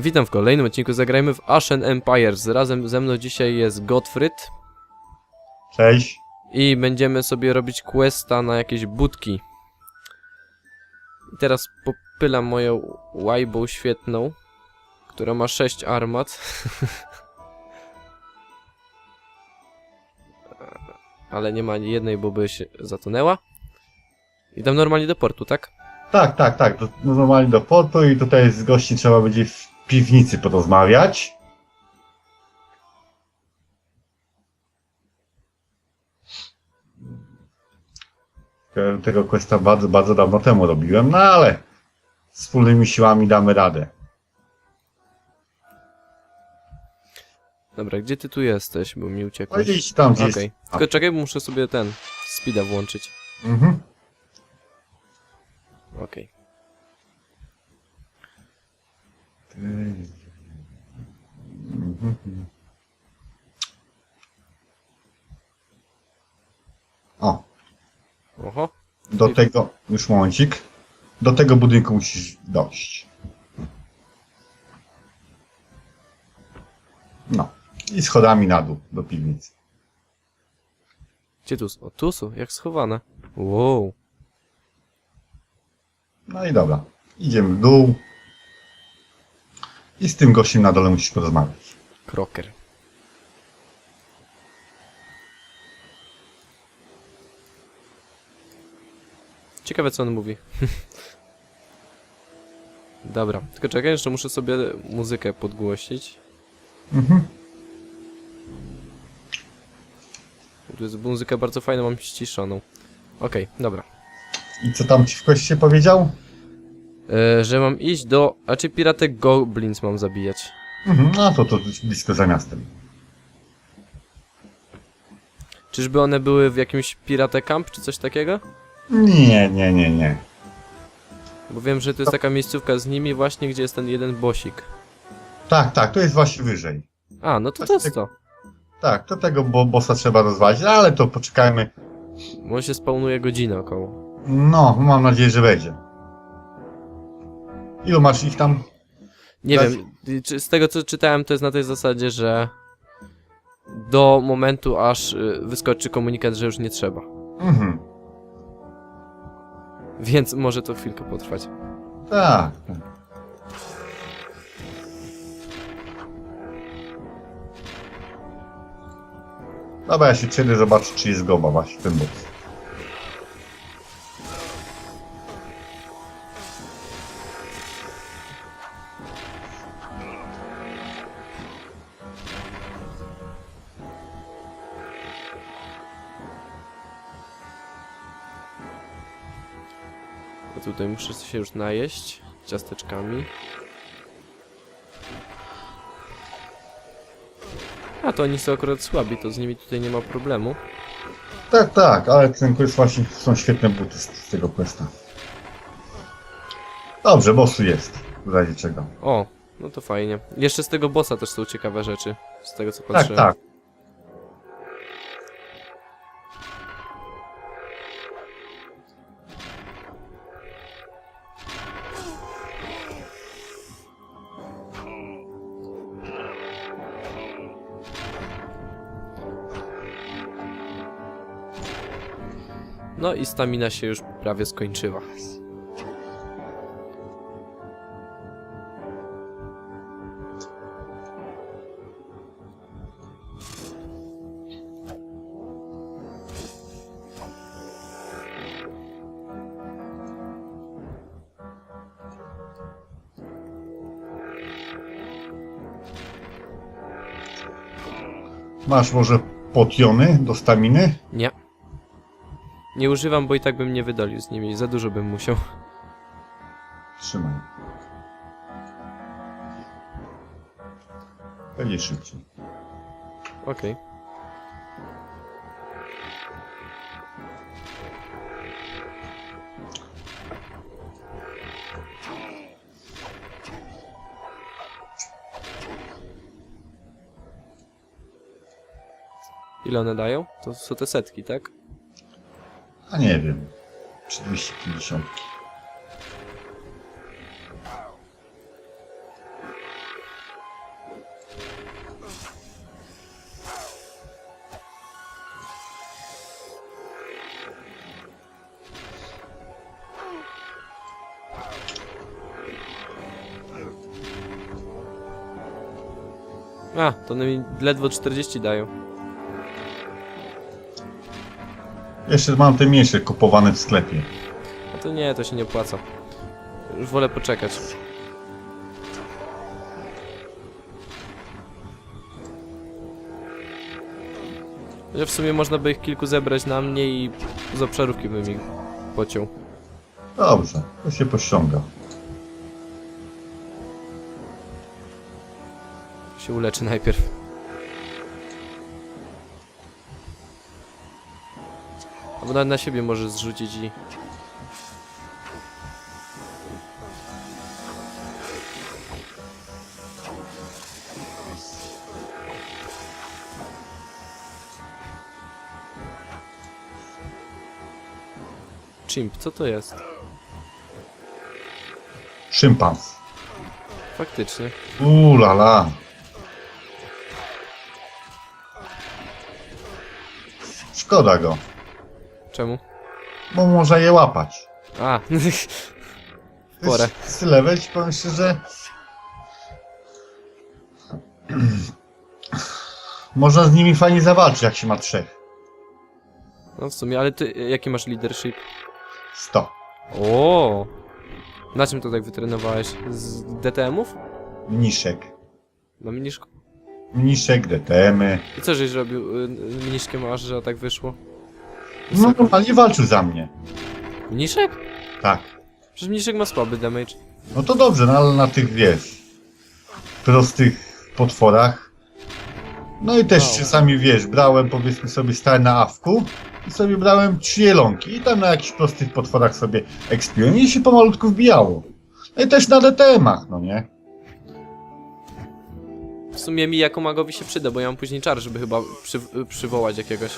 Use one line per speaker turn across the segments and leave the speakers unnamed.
Witam w kolejnym odcinku Zagrajmy w Ashen Empires. Razem ze mną dzisiaj jest Gottfried
Cześć.
i będziemy sobie robić questa na jakieś budki. I teraz popylam moją łajbą świetną, która ma 6 armat. Ale nie ma ani jednej, bo by się zatonęła. I dam normalnie do portu, tak?
Tak, tak, tak. Do, no normalnie do portu i tutaj z gości trzeba będzie w piwnicy porozmawiać. Te- Tego questa bardzo, bardzo dawno temu robiłem, no ale wspólnymi siłami damy radę.
Dobra, gdzie ty tu jesteś, bo mi
No
uciekłeś.
idź tam gdzie
Okej, tylko czekaj, bo muszę sobie ten speeda włączyć.
Mhm.
Okej.
Mhm. O,
Oho.
do tego, już momencik, do tego budynku musisz dojść. No, i schodami na dół do piwnicy.
Gdzie tu są? O, tu są, jak schowane. Wow.
No i dobra, idziemy w dół. I z tym gościem na dole musisz porozmawiać.
Kroker. Ciekawe co on mówi. Dobra, tylko czekaj, jeszcze muszę sobie muzykę podgłosić.
Mhm.
Tu jest muzyka bardzo fajna, mam ściszoną. Okej, dobra.
I co tam ci w kwestii powiedział?
E, że mam iść do... A czy piratek goblins mam zabijać?
Mhm, no to to blisko za miastem.
Czyżby one były w jakimś pirate camp, czy coś takiego?
Nie, nie, nie, nie.
Bo wiem, że to jest taka miejscówka z nimi właśnie, gdzie jest ten jeden bosik.
Tak, tak, to jest właśnie wyżej.
A, no to to jest to.
Tak, to tego bo bossa trzeba rozwalić, ale to poczekajmy.
Bo on się spawnuje godzinę około.
No, mam nadzieję, że będzie. Ilu masz ich tam?
Nie wiem, czy z tego co czytałem, to jest na tej zasadzie, że do momentu aż y, wyskoczy komunikat, że już nie trzeba.
Mhm.
Więc może to chwilkę potrwać.
Tak. tak. Dobra, ja się cieszę zobaczyć, czy jest goba właśnie boss.
A muszę się już najeść ciasteczkami. A to oni są akurat słabi, to z nimi tutaj nie ma problemu.
Tak, tak, ale ten quest właśnie są świetne buty z, z tego questa. Dobrze, bossu jest. W razie czego.
O, no to fajnie. Jeszcze z tego bossa też są ciekawe rzeczy. Z tego co
Tak,
patrzyłem.
tak.
No stamina się już prawie skończyła.
Masz może potiony do staminy?
Nie. Nie używam, bo i tak bym nie wydolił z nimi. Za dużo bym musiał.
Trzymaj. Będzie szybciej.
Okej. Ile one dają? To są te setki, tak?
A nie wiem. Czy 250.
A, to ledwo 40 dają.
Jeszcze mam te mniejsze kupowane w sklepie.
A to nie, to się nie opłaca. Już wolę poczekać. Że w sumie można by ich kilku zebrać na mnie i z obszarówki bym ich pociął.
Dobrze, to się pościąga.
Się uleczy najpierw. Nawet na siebie może zrzucić i... Chimp, co to jest?
Szympans.
Faktycznie.
Uuu la la. Szkoda go,
Czemu?
bo może je łapać.
A, Porę.
jest Tyle weź, powiem szczerze. Można z nimi fajnie zawalczyć, jak się ma trzech.
no w sumie, ale ty jaki masz leadership?
100.
O, Na czym to tak wytrenowałeś? Z DTM-ów?
Mniszek.
Na miniszku?
Mniszek, DTM-y.
I co żeś robił y, miniszkiem aż, że tak wyszło?
No normalnie walczył za mnie.
Mniszek?
Tak.
Przecież mniszek ma słaby damage.
No to dobrze, no ale na tych wiesz, prostych potworach. No i też czasami wiesz, brałem powiedzmy sobie stałem na awku i sobie brałem trzy jelonki i tam na jakichś prostych potworach sobie ekspiłem i się pomalutku wbijało. No i też na DTM-ach, no nie?
W sumie mi jako magowi się przyda, bo ja mam później czar, żeby chyba przy, przywołać jakiegoś.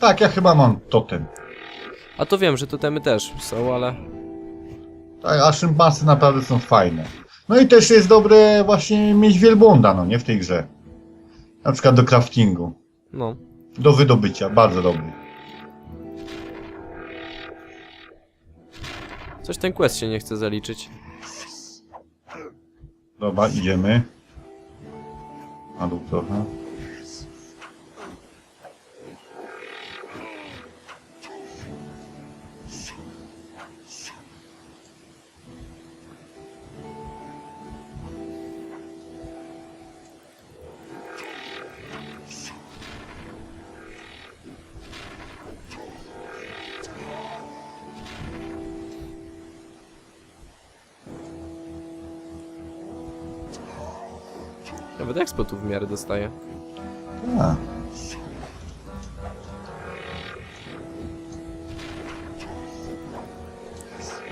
Tak, ja chyba mam totem.
A to wiem, że totemy też są, ale...
Tak, a szympansy naprawdę są fajne. No i też jest dobre właśnie mieć wielbłąda, no nie, w tej grze. Na przykład do craftingu.
No.
Do wydobycia, bardzo dobry.
Coś ten quest się nie chce zaliczyć.
Dobra, idziemy. Na dół trochę.
Nawet expo tu w miarę dostaje.
A,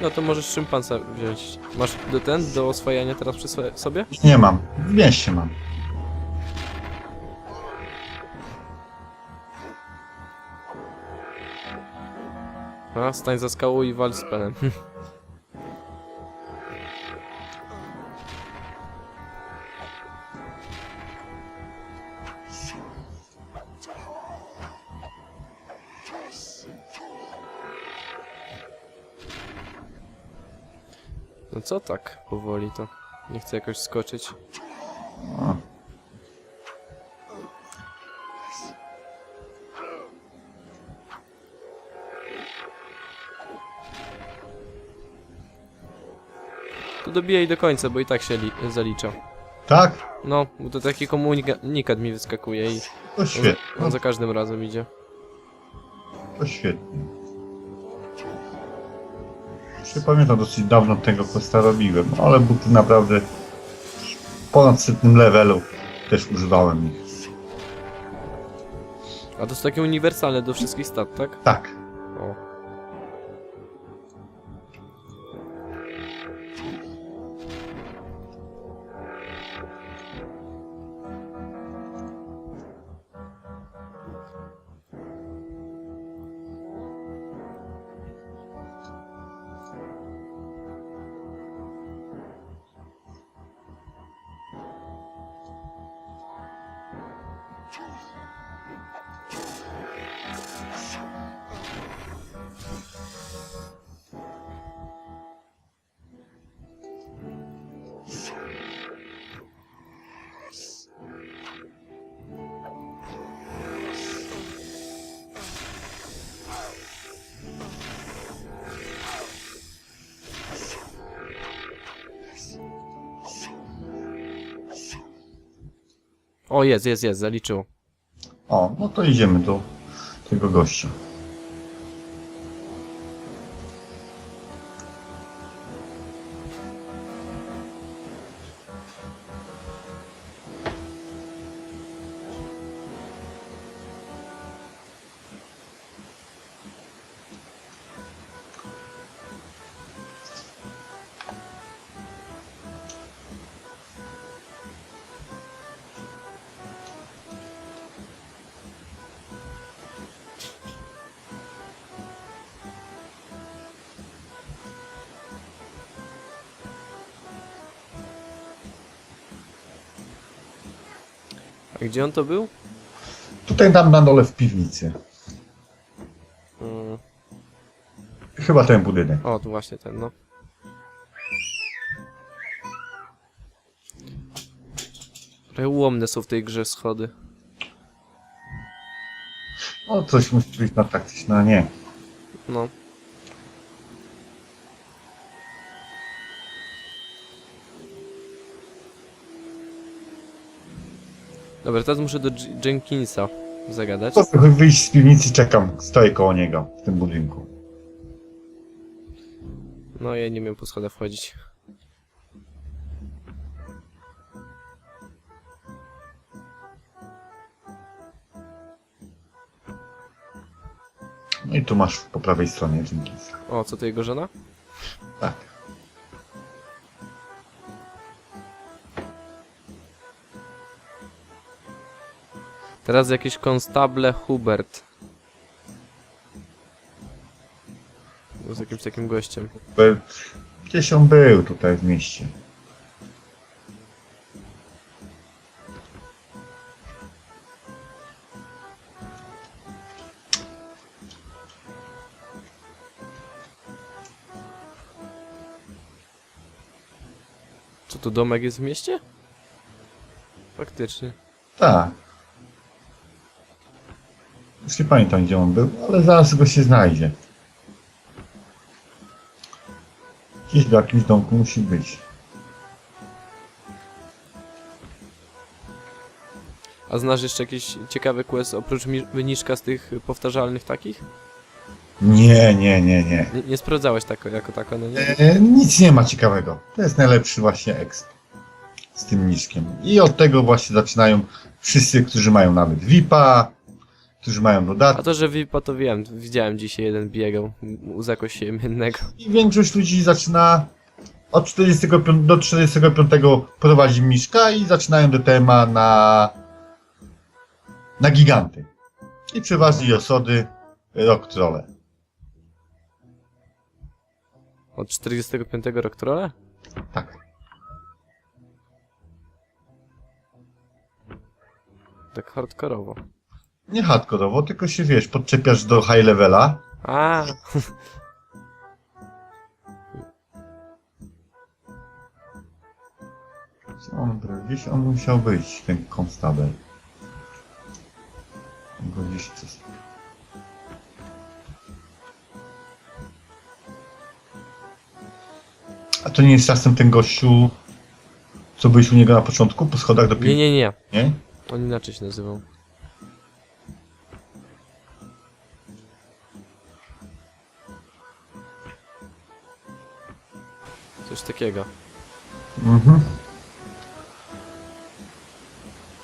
No to możesz szympansa wziąć. Masz do ten, do oswajania teraz przy swe- sobie?
nie mam. W mieście mam.
A, stań za skałą i wal z penem. No co tak powoli to? Nie chcę jakoś skoczyć. To dobijaj do końca, bo i tak się li- zalicza.
Tak?
No, bo to taki komunikat mi wyskakuje i on,
świetnie.
on za każdym razem idzie.
To świetnie. Jeszcze pamiętam, dosyć dawno tego questa robiłem, ale buty naprawdę w ponad setnym levelu też używałem ich.
A to są takie uniwersalne do wszystkich stat, tak?
Tak.
O, jest, jest, jest, zaliczyło.
O, no to idziemy do tego gościa.
Gdzie on to był?
Tutaj tam na dole w piwnicy.
Mm.
Chyba ten budynek.
O, tu właśnie ten, no. Trochę ułomne są w tej grze schody.
O, coś musi być na taktyczne, a nie.
No. Dobra, teraz muszę do Jenkinsa zagadać.
Trochę wyjść z piwnicy, czekam, stoję koło niego w tym budynku.
No, ja nie wiem po schodach wchodzić.
No i tu masz po prawej stronie Jenkinsa.
O, co to jego żona? Teraz jakiś konstable Hubert. Z jakimś takim gościem.
Gdzieś on był tutaj w mieście.
Co tu domek jest w mieście? Faktycznie.
Tak. Już nie pamiętam gdzie on był, ale zaraz go się znajdzie. Gdzieś w jakimś domku musi być.
A znasz jeszcze jakieś ciekawe quest oprócz mi- wyniczka z tych powtarzalnych takich?
Nie, nie, nie, nie.
Nie, nie sprawdzałeś tako, jako tako, no nie?
E, nic nie ma ciekawego. To jest najlepszy właśnie exp z tym niskiem. I od tego właśnie zaczynają wszyscy, którzy mają nawet VIP-a, którzy mają
A
dodatki.
to, że VIPa to wiem, widziałem dzisiaj jeden biegał u jakoś jemiennego.
I większość ludzi zaczyna od 45 do 45 prowadzi miszka i zaczynają DTM-a na na giganty. I przeważnie osody rock trolle.
Od 45 rok trolle?
Tak.
Tak hardkorowo.
Nie hardkorowo, tylko się wiesz, podczepiasz do high levela
A,
był? Gdzieś on musiał być, ten konstabel. Go gdzieś coś... A to nie jest czasem ten gościu, co byłeś u niego na początku, po schodach do
nie,
piwnicy,
nie, nie.
nie?
On inaczej się nazywał. Coś takiego.
Mhm.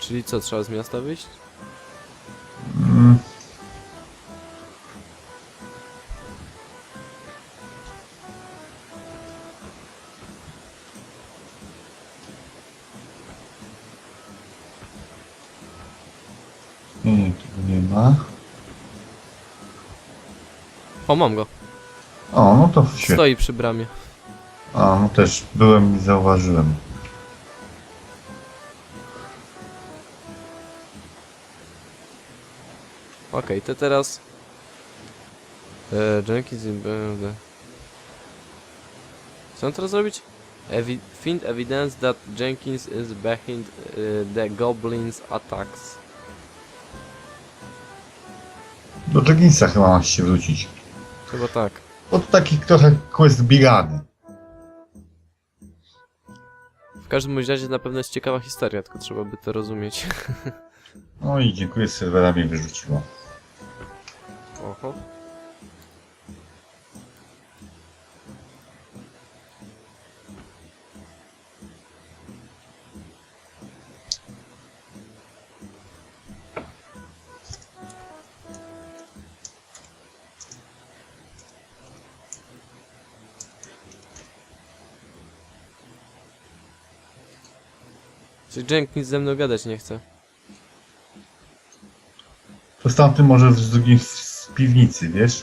Czyli co, trzeba z miasta wyjść?
Mm. Nie, nie, tego nie ma.
O, mam go.
O, no to świetnie.
Stoi przy bramie.
A, no też byłem i zauważyłem.
Okej, to teraz... E, Jenkins i będę... Co on teraz robić? Evi find evidence that Jenkins is behind e, the goblins attacks.
Do Jackinsa chyba masz się wrócić.
Chyba tak.
Bo to taki trochę quest biegany.
W każdym bądź razie na pewno jest ciekawa historia, tylko trzeba by to rozumieć.
No i dziękuję, serwera mnie wyrzuciło.
Oho. Czy Jenkins ze mną gadać nie chce?
To z tamtym może z drugim z, z piwnicy, wiesz?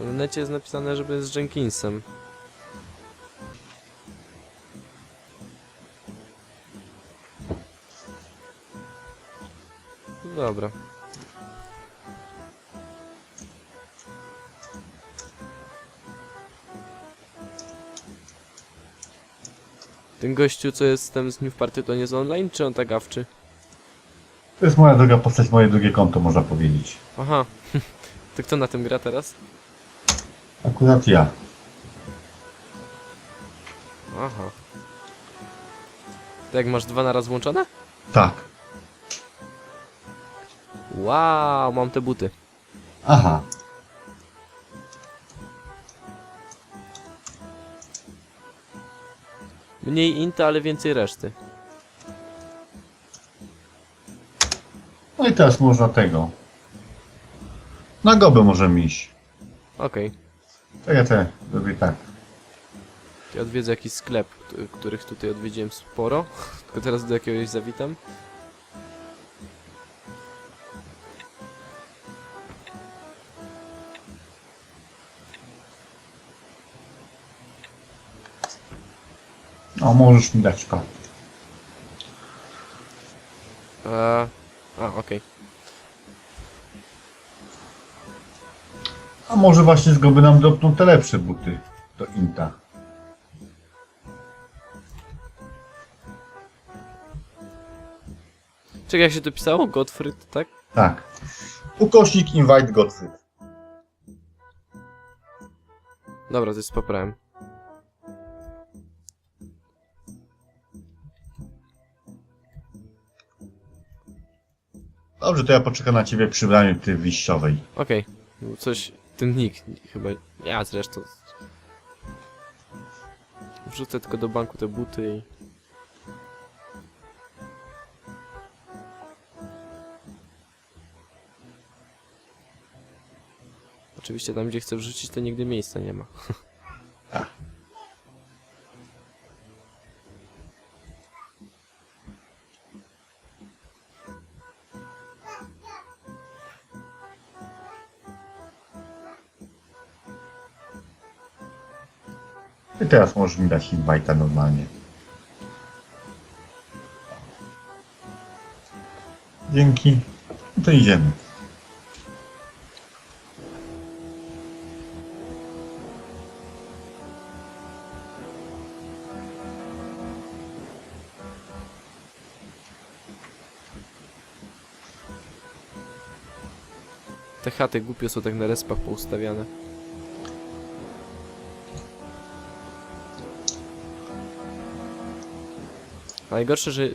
Na necie jest napisane, żeby z Jenkinsem. Dobra. Ten gościu, co jest tam z nim w party, to nie jest online, czy on tak awczy?
To jest moja druga postać, moje drugie konto, można powiedzieć.
Aha. to kto na tym gra teraz?
Akurat ja.
Aha. To jak masz dwa naraz włączone?
Tak.
Wow, mam te buty.
Aha.
Mniej inta, ale więcej reszty.
No i teraz można tego. Na gobę możemy iść.
Okej.
To ja te robię tak.
Ja odwiedzę jakiś sklep, których tutaj odwiedziłem sporo. Tylko teraz do jakiegoś zawitam.
O, możesz mi dać pan.
Eee, a, okej.
A może właśnie z goby nam dropną te lepsze buty. Do Inta.
Czekaj, jak się to pisało? Gottfried, tak?
Tak. Ukośnik invite Gottfried.
Dobra, to jest poprawem.
Dobrze, to ja poczekam na ciebie przy bramie tej wyjściowej.
Okej. Okay. Coś, ten nick chyba... Ja zresztą... Wrzucę tylko do banku te buty i... Oczywiście tam, gdzie chcę wrzucić, to nigdy miejsca nie ma.
I teraz możesz mi dać invite'a normalnie. Dzięki. No to idziemy.
Te chaty głupio są tak na respach poustawiane. Najgorsze, że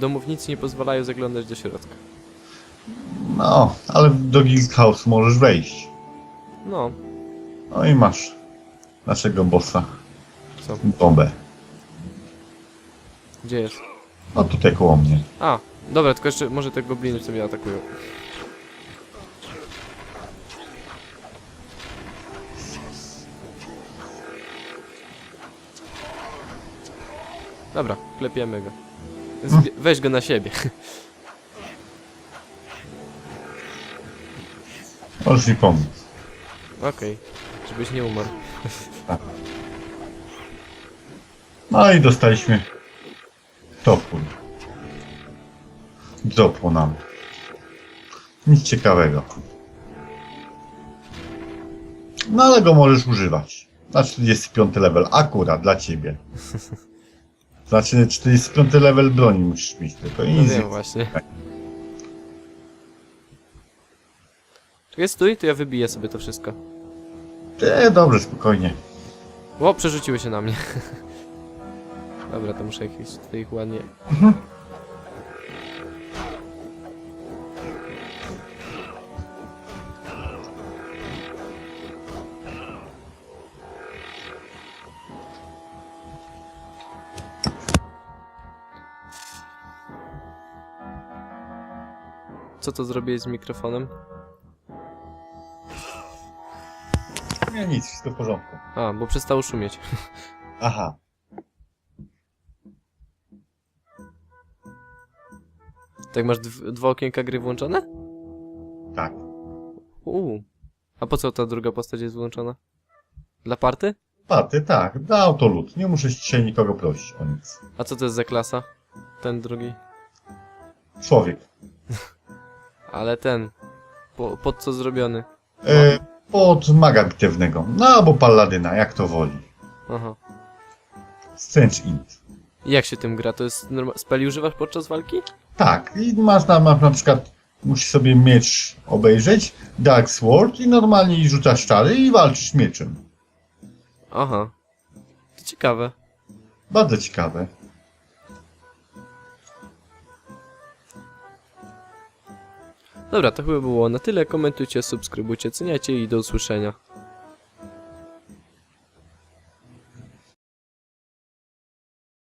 domownicy nie pozwalają zaglądać do środka.
No, ale do Geek House możesz wejść.
No,
No i masz naszego bossa.
co?
Bombę.
Gdzie jest?
No tutaj koło mnie.
A, dobra, tylko jeszcze może te gobliny co mnie atakują. Dobra, klepiemy go. Zbie weź go na siebie.
Możesz mi pomóc.
Okej, żebyś nie umarł.
No i dostaliśmy topór. Dropło nam. Nic ciekawego. No ale go możesz używać. Na 45 level, akurat dla ciebie. Znaczy 45 level broni musisz mieć tylko i
No
nic.
wiem właśnie. Czekaj, stój, to ja wybiję sobie to wszystko.
Nie, dobrze, spokojnie.
O, przerzuciły się na mnie. Dobra, to muszę ich tutaj ich ładnie... Co to zrobiłeś z mikrofonem?
Nie, nic, wszystko w porządku.
A, bo przestało szumieć.
Aha.
Tak masz dw- dwa okienka gry włączone?
Tak.
Uuu. A po co ta druga postać jest włączona? Dla party?
Paty, tak, dla autolut. Nie muszę dzisiaj nikogo prosić o nic.
A co to jest za klasa? Ten drugi.
Człowiek.
Ale ten. Po, pod co zrobiony?
E, pod maga bitewnego. No albo palladyna, jak to woli.
Aha.
Strange Int.
Jak się tym gra? To jest norma- speli używasz podczas walki?
Tak, i masz na, masz na przykład, musisz sobie miecz obejrzeć, Dark Sword i normalnie rzucasz czary i walczysz mieczem.
Aha. To ciekawe.
Bardzo ciekawe.
Dobra, to chyba było na tyle. Komentujcie, subskrybujcie, ceniajcie i do usłyszenia.